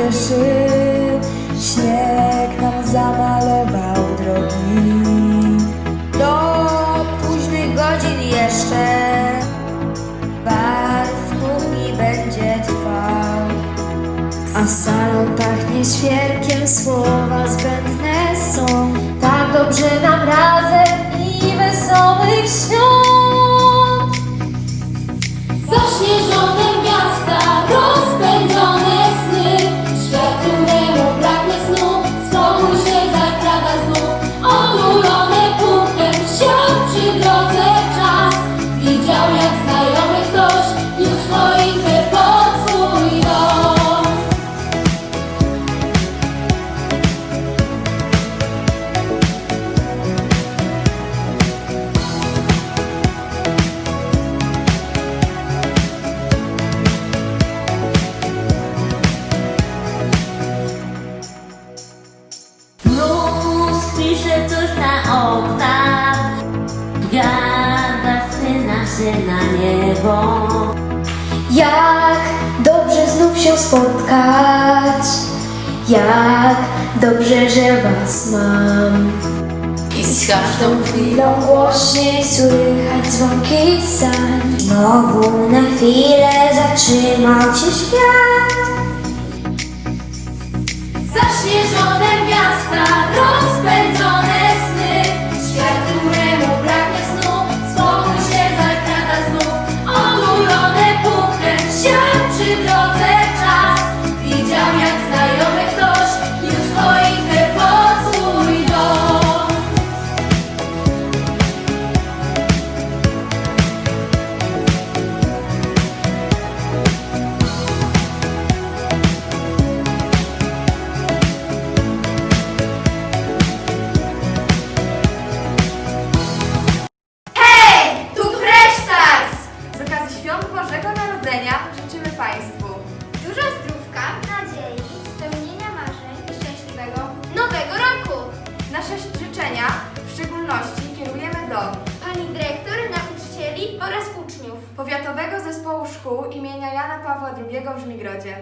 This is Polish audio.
spieszy Śnieg nam zamalował drogi. Do późnych godzin jeszcze Bar w kuchni będzie trwał. A salon pachnie świerkiem, słowa zbędne są. Tak dobrze nam razem Jak dobrze znów się spotkać? Jak dobrze, że was mam? I z każdą Chwilą głośniej słychać dzwonki sań. Znowu na chwilę zatrzymał się świat. Zaśnieżone Pawła II w Żmigrodzie,